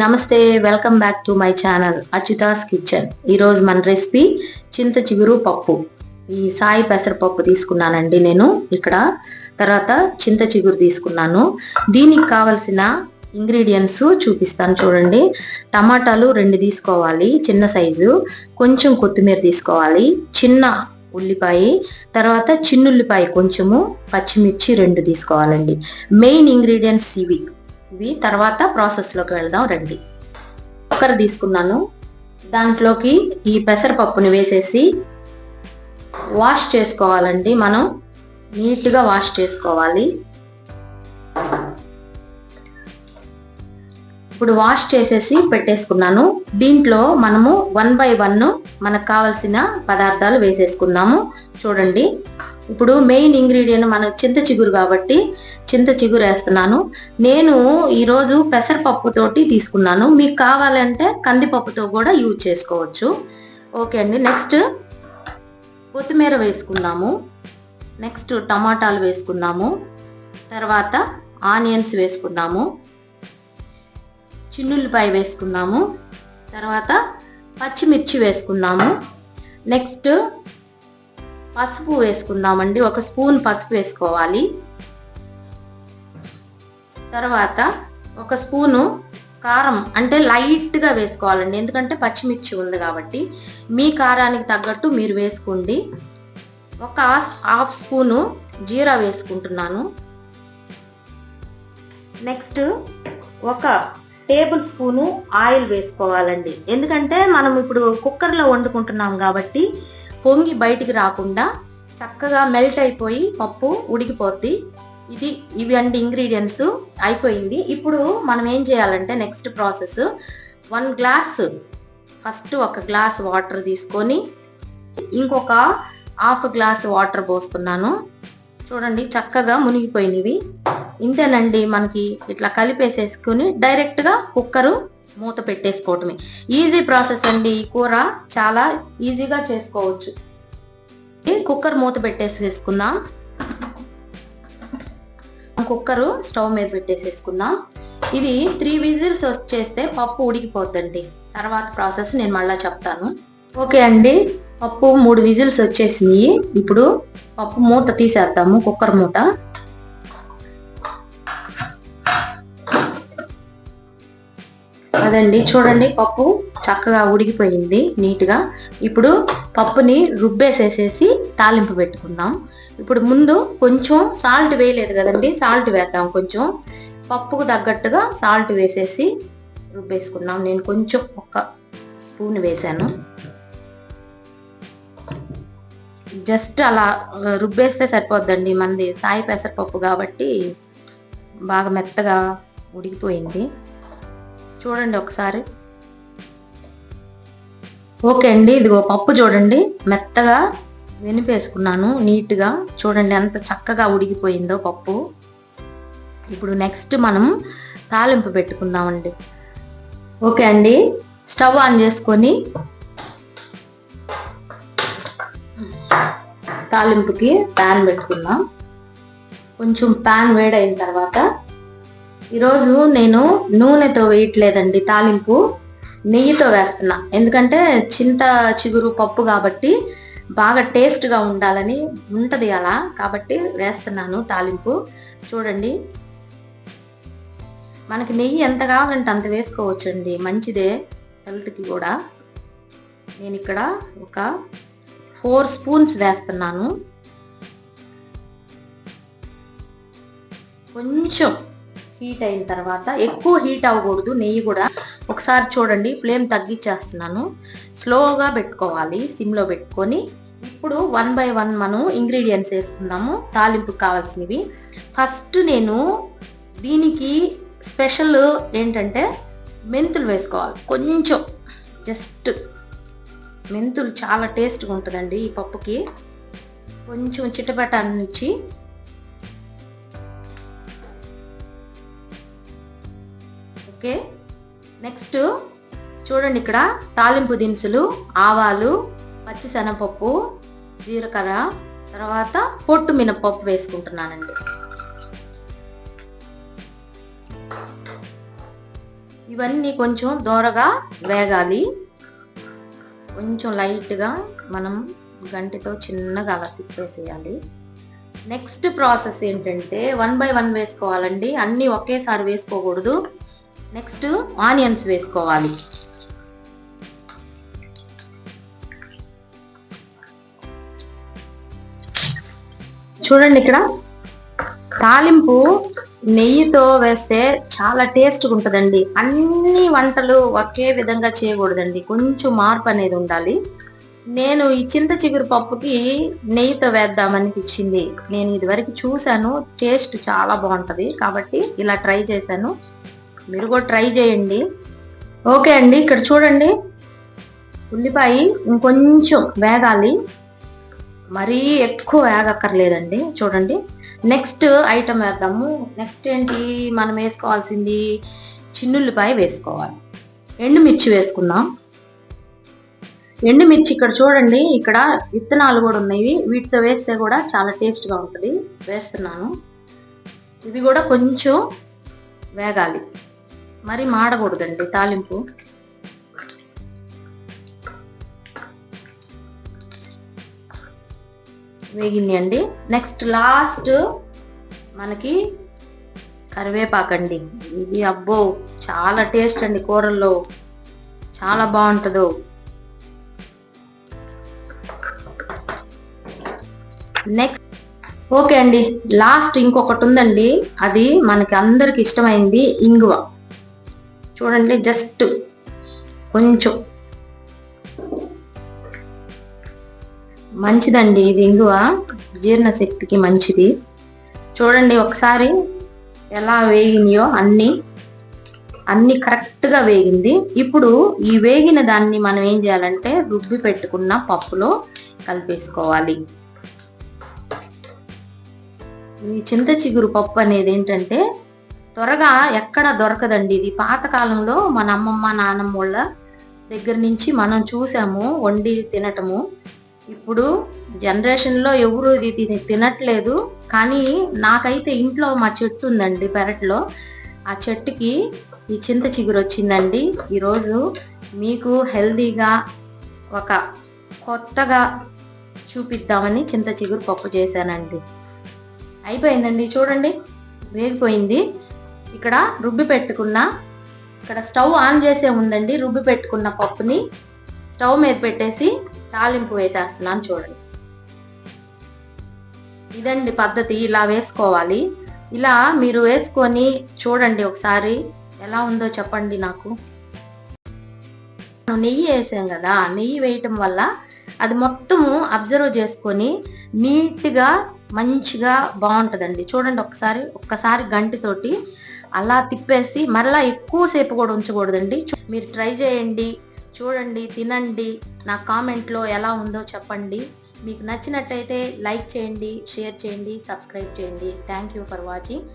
నమస్తే welcome back to my channel Achitha's kitchen. ఈరోజు మన రెసిపీ చింత చిగురు పప్పు. ఈ సాయి పెసరపప్పు తీసుకున్నానండి నేను. ఇక్కడ తర్వాత చింత చిగురు తీసుకున్నాను. దీనికి కావలసిన ఇంగ్రీడియంట్స్ చూపిస్తాను చూడండి. టమాటాలు రెండు తీసుకోవాలి చిన్న సైజు. కొంచెం కొత్తిమీర తీసుకోవాలి చిన్న ఉల్లిపాయ తర్వాత చిన్నుల్లిపాయ కొంచెము పచ్చిమిర్చి రెండు తీసుకోవాలండి. మెయిన్ ఇంగ్రీడియంట్స్ ఇవి. ఇవి తర్వాత ప్రాసెస్లోకి వెళ్దాం రండి. కుక్కర్ తీసుకున్నాను. దాంట్లోకి ఈ పెసరపప్పుని వేసేసి వాష్ చేసుకోవాలండి మనం. నీట్గా వాష్ చేసుకోవాలి. ఇప్పుడు వాష్ చేసేసి పెట్టేసుకున్నాను. దీంట్లో మనము వన్ బై వన్ మనకు కావలసిన పదార్థాలు వేసేసుకుందాము. చూడండి. ఇప్పుడు మెయిన్ ఇంగ్రీడియంట్ మన చింత చిగురు కాబట్టి చింత చిగురు వేస్తున్నాను. నేను ఈరోజు పెసరపప్పుతోటి తీసుకున్నాను. మీకు కావాలంటే కందిపప్పుతో కూడా యూజ్ చేసుకోవచ్చు. ఓకే అండి. నెక్స్ట్ కొత్తిమీర వేసుకుందాము. నెక్స్ట్ టమాటాలు వేసుకుందాము. తర్వాత ఆనియన్స్ వేసుకుందాము. చిన్నుల్లిపాయ వేసుకుందాము. తర్వాత పచ్చిమిర్చి వేసుకుందాము. నెక్స్ట్ పసుపు వేసుకుందామండి. ఒక స్పూన్ పసుపు వేసుకోవాలి. తర్వాత ఒక స్పూను కారం అంటే లైట్గా వేసుకోవాలండి. ఎందుకంటే పచ్చిమిర్చి ఉంది కాబట్టి. మీ కారానికి తగ్గట్టు మీరు వేసుకోండి. ఒక హాఫ్ స్పూను జీరా వేసుకుంటున్నాను. నెక్స్ట్ ఒక టేబుల్ స్పూను ఆయిల్ వేసుకోవాలండి. ఎందుకంటే మనం ఇప్పుడు కుక్కర్లో వండుకుంటున్నాం కాబట్టి పొంగి బయటికి రాకుండా చక్కగా మెల్ట్ అయిపోయి పప్పు ఉడికిపోద్ది. ఇది ఇవి అండి ఇంగ్రీడియంట్స్ అయిపోయింది. ఇప్పుడు మనం ఏం చేయాలంటే next process one glass first ఒక గ్లాస్ వాటర్ తీసుకొని ఇంకొక హాఫ్ గ్లాస్ వాటర్ పోస్తున్నాను. చూడండి చక్కగా మునిగిపోయినవి. ఇంతేనండి మనకి ఇట్లా కలిపేసేసుకుని డైరెక్ట్గా కుక్కరు మూత పెట్టేసుకోవటమే. ఈజీ ప్రాసెస్ అండి ఈ కూర. చాలా ఈజీగా చేసుకోవచ్చు. కుక్కర్ మూత పెట్టేసేసుకుందాం. కుక్కరు స్టవ్ మీద పెట్టేసేసుకుందాం. ఇది త్రీ విజిల్స్ వచ్చేస్తే పప్పు ఉడికిపోద్దండి. తర్వాత ప్రాసెస్ నేను మళ్ళీ చెప్తాను. ఓకే అండి. పప్పు మూడు విజిల్స్ వచ్చేసినాయి. ఇప్పుడు పప్పు మూత తీసేద్దాము కుక్కర్ మూత. కాదండి. చూడండి పప్పు చక్కగా ఉడికిపోయింది నీట్గా. ఇప్పుడు పప్పుని రుబ్బేసేసేసి తాలింపు పెట్టుకుందాం. ఇప్పుడు ముందు కొంచెం సాల్ట్ వేయలేదు కదండి సాల్ట్ వేద్దాం కొంచెం. పప్పుకు తగ్గట్టుగా సాల్ట్ వేసేసి రుబ్బేసుకుందాం. నేను కొంచెం ఒక స్పూన్ వేసాను జస్ట్ అలా రుబ్బేస్తే సరిపోద్దండి. మనది సాయి పెసరపప్పు కాబట్టి బాగా మెత్తగా ఉడికిపోయింది. చూడండి ఒకసారి. ఓకే అండి ఇదిగో పప్పు చూడండి. మెత్తగా వెనిపేసుకున్నాను నీట్గా. చూడండి ఎంత చక్కగా ఉడికిపోయిందో పప్పు. ఇప్పుడు నెక్స్ట్ మనం తాలింపు పెట్టుకుందామండి. ఓకే అండి స్టవ్ ఆన్ చేసుకొని తాలింపుకి ప్యాన్ పెట్టుకుందాం. కొంచెం ప్యాన్ వేడైన తర్వాత ఈరోజు నేను నూనెతో వేయట్లేదండి తాలింపు. నెయ్యితో వేస్తున్నా. ఎందుకంటే చింత చిగురు పప్పు కాబట్టి బాగా టేస్ట్గా ఉండాలని ఉంటుంది అలా. కాబట్టి వేస్తున్నాను తాలింపు. చూడండి. మనకి నెయ్యి ఎంత కావాలంటే అంత వేసుకోవచ్చండి. మంచిదే హెల్త్కి కూడా. నేను ఇక్కడ ఒక ఫోర్ స్పూన్స్ వేస్తున్నాను. కొంచెం హీట్ అయిన తర్వాత ఎక్కువ హీట్ అవ్వకూడదు నెయ్యి కూడా. ఒకసారి చూడండి ఫ్లేమ్ తగ్గించేస్తున్నాను. స్లోగా పెట్టుకోవాలి సిమ్లో పెట్టుకొని. ఇప్పుడు వన్ బై వన్ మనం ఇంగ్రీడియంట్స్ వేసుకుందాము తాలింపు కావాల్సినవి. ఫస్ట్ నేను దీనికి స్పెషల్ ఏంటంటే మెంతులు వేసుకోవాలి. కొంచెం జస్ట్ మెంతులు చాలా టేస్ట్గా ఉంటుందండి ఈ పప్పుకి. కొంచెం చిట్టపటాన్నిచ్చి ఓకే. నెక్స్ట్ చూడండి ఇక్కడ తాలింపు దినుసులు ఆవాలు పచ్చిశనగపప్పు జీలకర్ర తర్వాత పొట్టు మినపప్పు వేసుకుంటున్నానండి. ఇవన్నీ కొంచెం దూరగా వేగాలి. కొంచెం లైట్గా మనం గంటితో చిన్నగా అలా తిప్పేసేయాలి నెక్స్ట్ ప్రాసెస్ ఏంటంటే వన్ బై వన్ వేసుకోవాలండి. అన్నీ ఒకేసారి వేసుకోకూడదు. నెక్స్ట్ ఆనియన్స్ వేసుకోవాలి. చూడండి ఇక్కడ. తాలింపు నెయ్యితో వేస్తే చాలా టేస్ట్గా ఉంటుందండి. అన్ని వంటలు ఒకే విధంగా చేయకూడదండి. కొంచెం మార్పు అనేది ఉండాలి. నేను ఈ చింత చిగురు పప్పుకి నెయ్యితో వేద్దామని ఇచ్చింది. నేను ఇదివరకు చూశాను టేస్ట్ చాలా బాగుంటుంది. కాబట్టి ఇలా ట్రై చేశాను. మీరు కూడా ట్రై చేయండి. ఓకే అండి ఇక్కడ చూడండి. ఉల్లిపాయ ఇంకొంచెం వేగాలి. మరీ ఎక్కువ వేగక్కర్లేదండి చూడండి. నెక్స్ట్ ఐటమ్ వేద్దాము. నెక్స్ట్ ఏంటి? మనం వేసుకోవాల్సింది చిన్నుల్లిపాయ వేసుకోవాలి. ఎండుమిర్చి వేసుకుందాం. ఎండుమిర్చి ఇక్కడ చూడండి ఇక్కడ విత్తనాలు కూడా ఉన్నాయి. వీటితో వేస్తే కూడా చాలా టేస్ట్గా ఉంటుంది. వేస్తున్నాను. ఇవి కూడా కొంచెం వేగాలి. మరి మాడకూడదండి తాలింపు. వేగింది అండి. నెక్స్ట్ లాస్ట్ మనకి కరివేపాకండి. ఇది అబ్బో చాలా టేస్ట్ అండి కూరల్లో. చాలా బాగుంటుందో. నెక్స్ట్ ఓకే అండి. లాస్ట్ ఇంకొకటి ఉందండి. అది మనకి అందరికి ఇష్టమైంది ఇంగువ. చూడండి జస్ట్ కొంచెం. మంచిదండి ఇది ఇంగువ జీర్ణశక్తికి మంచిది. చూడండి ఒకసారి ఎలా వేగినాయో అన్ని. అన్ని కరెక్ట్గా వేగింది. ఇప్పుడు ఈ వేగిన దాన్ని మనం ఏం చేయాలంటే రుబ్బి పెట్టుకున్న పప్పులో కలిపేసుకోవాలి. ఈ చింత చిగురు పప్పు అనేది ఏంటంటే త్వరగా ఎక్కడ దొరకదండి. ఇది పాతకాలంలో మన అమ్మమ్మ నాన్నమ్మ వాళ్ళ దగ్గర నుంచి మనం చూసాము వండి తినటము. ఇప్పుడు జనరేషన్లో ఎవరు ఇది తిని తినట్లేదు. కానీ నాకైతే ఇంట్లో మా చెట్టు ఉందండి పెరట్లో. ఆ చెట్టుకి ఈ చింత చిగురు వచ్చిందండి. ఈరోజు మీకు హెల్దీగా ఒక కొత్తగా చూపిద్దామని చింత చిగురు పప్పు చేశానండి. అయిపోయిందండి చూడండి. వేగిపోయింది. ఇక్కడ రుబ్బి పెట్టుకున్న ఇక్కడ స్టవ్ ఆన్ చేసే ఉందండి రుబ్బి పెట్టుకున్న పప్పుని. స్టవ్ మీద పెట్టేసి తాలింపు వేసేస్తున్నాను చూడండి. ఇదండి పద్ధతి ఇలా వేసుకోవాలి. ఇలా మీరు వేసుకొని చూడండి ఒకసారి ఎలా ఉందో చెప్పండి నాకు. నెయ్యి వేసాం కదా నెయ్యి వేయటం వల్ల అది మొత్తము అబ్జర్వ్ చేసుకొని నీట్గా మంచిగా బాగుంటుందండి. చూడండి ఒకసారి ఒక్కసారి గంటితోటి అలా తిప్పేసి మరలా ఎక్కువసేపు కూడా ఉంచకూడదండి. మీరు ట్రై చేయండి చూడండి తినండి నా కామెంట్లో ఎలా ఉందో చెప్పండి. మీకు నచ్చినట్టయితే లైక్ చేయండి షేర్ చేయండి సబ్స్క్రైబ్ చేయండి. Thank you for watching.